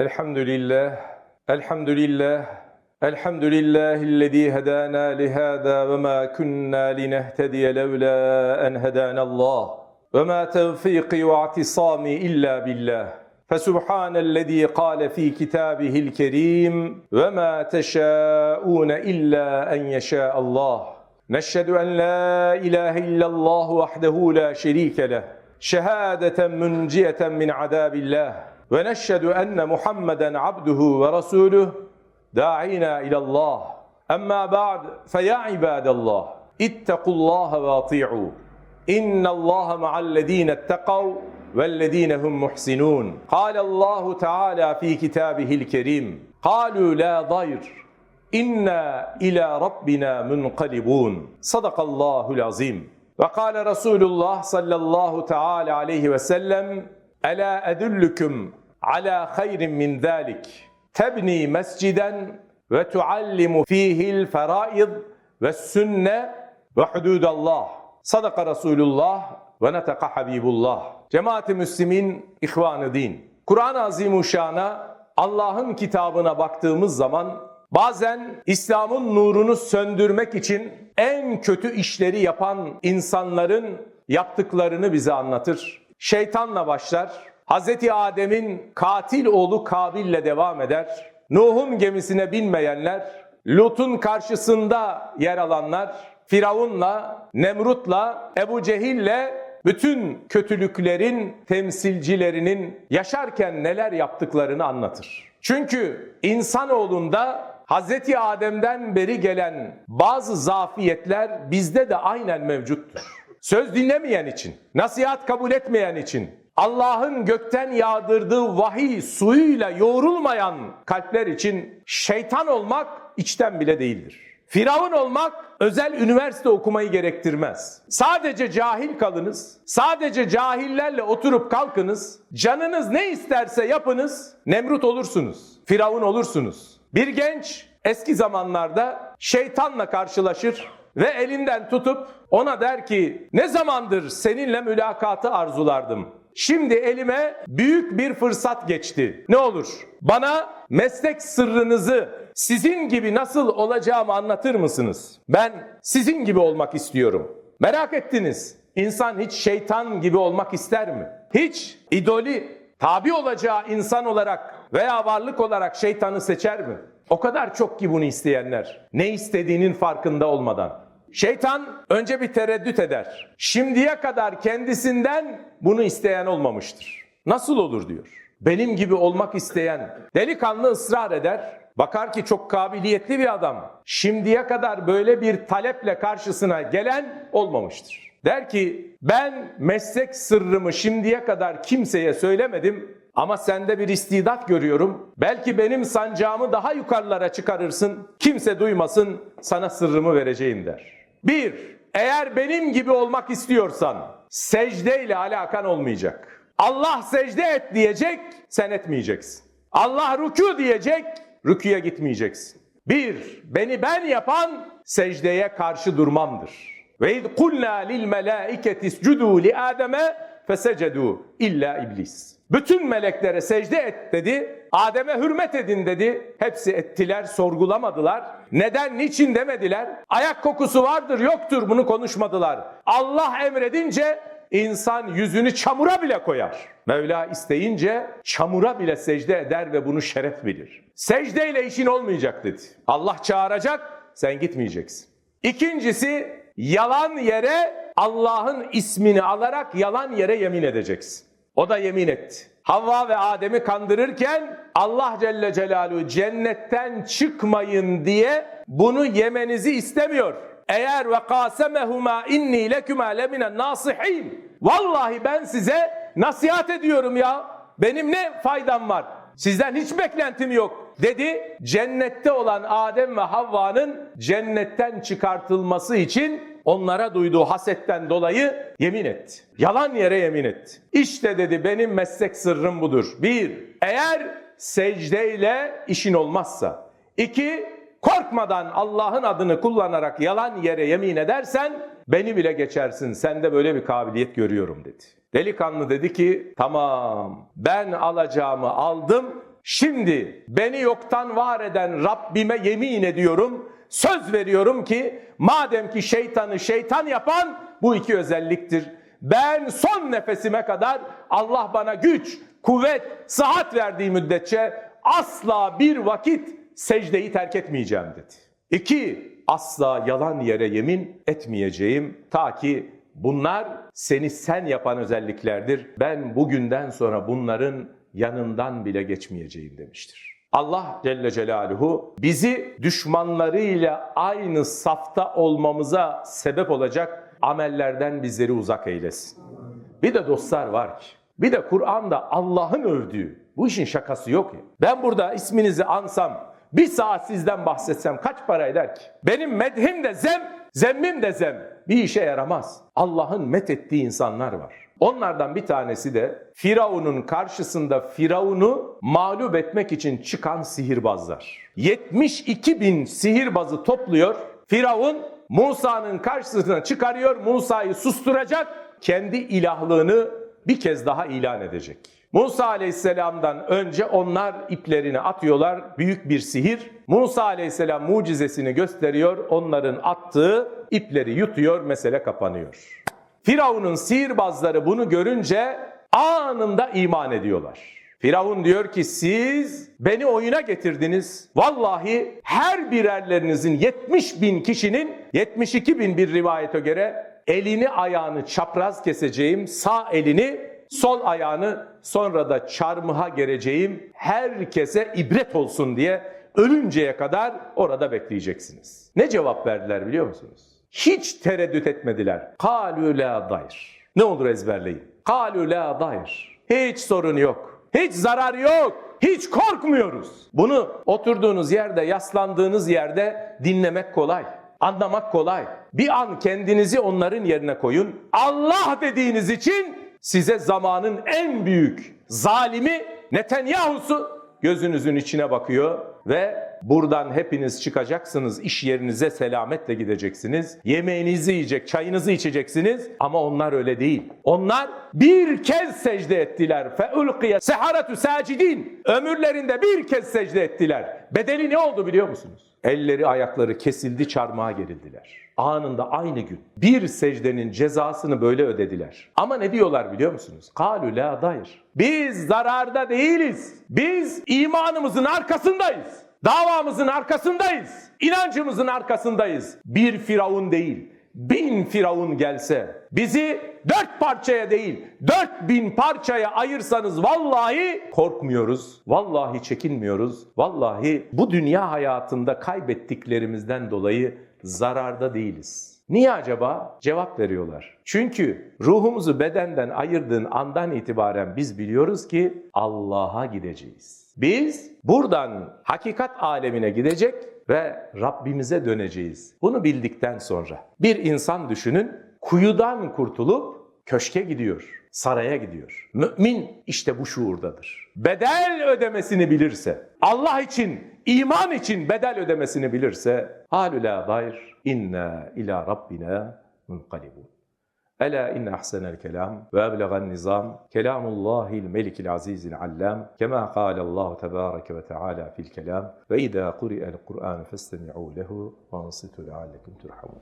الحمد لله الحمد لله الحمد لله الذي هدانا لهذا وما كنا لنهتدي لولا أن هدانا الله. وما توفيقي واعتصامي إلا بالله. فسبحان الذي قال في كتابه الكريم وما تشاءون إلا أن يشاء الله. نشهد أن لا إله إلا الله وحده لا شريك له. شهادة منجية من عذاب الله. ونشهد أن محمدا عبده ورسوله داعينا إلى الله أما بعد فيا عباد الله اتقوا الله واطيعوا إن الله مع الذين اتقوا والذين هم محسنون قال الله تعالى في كتابه الكريم قالوا لا ضير إنا إلى ربنا منقلبون صدق الله العظيم وقال رسول الله صلى الله تعالى عليه وسلم ألا أدلكم ala hayrin min zalik. Tebni mesciden ve tuallimu fihil feraid ve sünne ve hududallah. Sadaka Resulullah ve neteka Habibullah. Cemaati Müslimin, ihvanı din. Kur'an-ı Azimuşşan'a, Allah'ın kitabına baktığımız zaman Bazen İslam'ın nurunu söndürmek için en kötü işleri yapan insanların yaptıklarını bize anlatır. Şeytanla başlar, Hazreti Adem'in katil oğlu Kabil'le devam eder. Nuh'un gemisine binmeyenler, Lut'un karşısında yer alanlar, Firavun'la, Nemrut'la, Ebu Cehil'le bütün kötülüklerin temsilcilerinin yaşarken neler yaptıklarını anlatır. Çünkü insanoğlunda Hazreti Adem'den beri gelen bazı zafiyetler bizde de aynen mevcuttur. Söz dinlemeyen için, nasihat kabul etmeyen için, Allah'ın gökten yağdırdığı vahiy suyuyla yoğrulmayan kalpler için şeytan olmak içten bile değildir. Firavun olmak özel üniversite okumayı gerektirmez. Sadece cahil kalınız, sadece cahillerle oturup kalkınız, canınız ne isterse yapınız, Nemrut olursunuz, Firavun olursunuz. Bir genç eski zamanlarda şeytanla karşılaşır ve elinden tutup ona der ki ne zamandır seninle mülakatı arzulardım. Şimdi elime büyük bir fırsat geçti. Ne olur bana meslek sırrınızı sizin gibi nasıl olacağımı anlatır mısınız? Ben sizin gibi olmak istiyorum. Merak ettiniz. İnsan hiç şeytan gibi olmak ister mi? Hiç idoli, tabi olacağı insan olarak veya varlık olarak şeytanı seçer mi? O kadar çok ki bunu isteyenler. Ne istediğinin farkında olmadan. Şeytan önce bir tereddüt eder. Şimdiye kadar kendisinden bunu isteyen olmamıştır. Nasıl olur diyor. Benim gibi olmak isteyen delikanlı ısrar eder. Bakar ki çok kabiliyetli bir adam. Şimdiye kadar böyle bir taleple karşısına gelen olmamıştır. Der ki ben meslek sırrımı şimdiye kadar kimseye söylemedim ama sende bir istidat görüyorum. Belki benim sancağımı daha yukarılara çıkarırsın. Kimse duymasın sana sırrımı vereceğim der. Bir, eğer benim gibi olmak istiyorsan secdeyle alakan olmayacak. Allah secde et diyecek, sen etmeyeceksin. Allah rükû diyecek, rüküye gitmeyeceksin. Bir, beni ben yapan secdeye karşı durmamdır. Ve iz kulna lil melaiketi iscudu li Adem'e fesecedu illa iblis. Bütün meleklere secde et dedi. Adem'e hürmet edin dedi. Hepsi ettiler, sorgulamadılar. Neden, niçin demediler. Ayak kokusu vardır, yoktur bunu konuşmadılar. Allah emredince insan yüzünü çamura bile koyar. Mevla isteyince çamura bile secde eder ve bunu şeref bilir. Secdeyle işin olmayacak dedi. Allah çağıracak, sen gitmeyeceksin. İkincisi yalan yere Allah'ın ismini alarak yalan yere yemin edeceksin. O da yemin etti. Havva ve Adem'i kandırırken Allah Celle Celaluhu cennetten çıkmayın diye bunu yemenizi istemiyor. Eğer ve kasemehuma inni lekuma leminen nasihin. Vallahi ben size nasihat ediyorum ya. Benim ne faydam var? Sizden hiç beklentim yok dedi. Cennette olan Adem ve Havva'nın cennetten çıkartılması için onlara duyduğu hasetten dolayı yemin etti. Yalan yere yemin etti. İşte dedi benim meslek sırrım budur. Bir, eğer secdeyle işin olmazsa. İki, korkmadan Allah'ın adını kullanarak yalan yere yemin edersen beni bile geçersin. Sende böyle bir kabiliyet görüyorum dedi. Delikanlı dedi ki tamam ben alacağımı aldım Şimdi beni yoktan var eden Rabbime yemin ediyorum, söz veriyorum ki madem ki şeytanı şeytan yapan bu iki özelliktir. Ben son nefesime kadar Allah bana güç, kuvvet, sıhhat verdiği müddetçe asla bir vakit secdeyi terk etmeyeceğim dedi. İki, asla yalan yere yemin etmeyeceğim ta ki bunlar seni sen yapan özelliklerdir. Ben bugünden sonra bunların yanından bile geçmeyeceğim demiştir. Allah Celle Celaluhu bizi düşmanlarıyla aynı safta olmamıza sebep olacak amellerden bizleri uzak eylesin. Bir de dostlar var ki, bir de Kur'an'da Allah'ın övdüğü, bu işin şakası yok ya. Ben burada isminizi ansam, bir saat sizden bahsetsem kaç para eder ki? Benim medhim de zem, zemmim de zem. Bir işe yaramaz. Allah'ın met ettiği insanlar var. Onlardan bir tanesi de Firavun'un karşısında Firavun'u mağlup etmek için çıkan sihirbazlar. 72 bin sihirbazı topluyor. Firavun Musa'nın karşısına çıkarıyor. Musa'yı susturacak. Kendi ilahlığını bir kez daha ilan edecek. Musa aleyhisselamdan önce onlar iplerini atıyorlar. Büyük bir sihir. Musa aleyhisselam mucizesini gösteriyor. Onların attığı ipleri yutuyor. Mesele kapanıyor. Firavun'un sihirbazları bunu görünce anında iman ediyorlar. Firavun diyor ki siz beni oyuna getirdiniz. Vallahi her birerlerinizin 70 bin kişinin 72 bin bir rivayete göre elini ayağını çapraz keseceğim. Sağ elini sol ayağını sonra da çarmıha gereceğim. Herkese ibret olsun diye ölünceye kadar orada bekleyeceksiniz. Ne cevap verdiler biliyor musunuz? Hiç tereddüt etmediler. Kalü la dair. Ne olur ezberleyin. Kalü la dair. Hiç sorun yok. Hiç zarar yok. Hiç korkmuyoruz. Bunu oturduğunuz yerde, yaslandığınız yerde dinlemek kolay. Anlamak kolay. Bir an kendinizi onların yerine koyun. Allah dediğiniz için size zamanın en büyük zalimi Netanyahu'su gözünüzün içine bakıyor ve buradan hepiniz çıkacaksınız, iş yerinize selametle gideceksiniz. Yemeğinizi yiyecek, çayınızı içeceksiniz ama onlar öyle değil. Onlar bir kez secde ettiler. Fe seharatu sacidin. Ömürlerinde bir kez secde ettiler. Bedeli ne oldu biliyor musunuz? Elleri ayakları kesildi, çarmıha gerildiler. Anında aynı gün bir secdenin cezasını böyle ödediler. Ama ne diyorlar biliyor musunuz? Kalü la dair. Biz zararda değiliz. Biz imanımızın arkasındayız. Davamızın arkasındayız. İnancımızın arkasındayız. Bir firavun değil, bin firavun gelse, bizi dört parçaya değil, dört bin parçaya ayırsanız vallahi korkmuyoruz, vallahi çekinmiyoruz, vallahi bu dünya hayatında kaybettiklerimizden dolayı zararda değiliz. Niye acaba? Cevap veriyorlar. Çünkü ruhumuzu bedenden ayırdığın andan itibaren biz biliyoruz ki Allah'a gideceğiz. Biz buradan hakikat alemine gidecek ve Rabbimize döneceğiz. Bunu bildikten sonra bir insan düşünün kuyudan kurtulup köşke gidiyor, saraya gidiyor. Mümin işte bu şuurdadır. Bedel ödemesini bilirse, Allah için, iman için bedel ödemesini bilirse, halü la dair, inna ila rabbina munqalibun. ألا إن أحسن الكلام؟ وأبلغ النظام كلام الله الملك العزيز العلام كما قال الله تبارك وتعالى في الكلام وإذا قرئ القرآن فاستمعوا له وأنصتوا لعلكم ترحمون.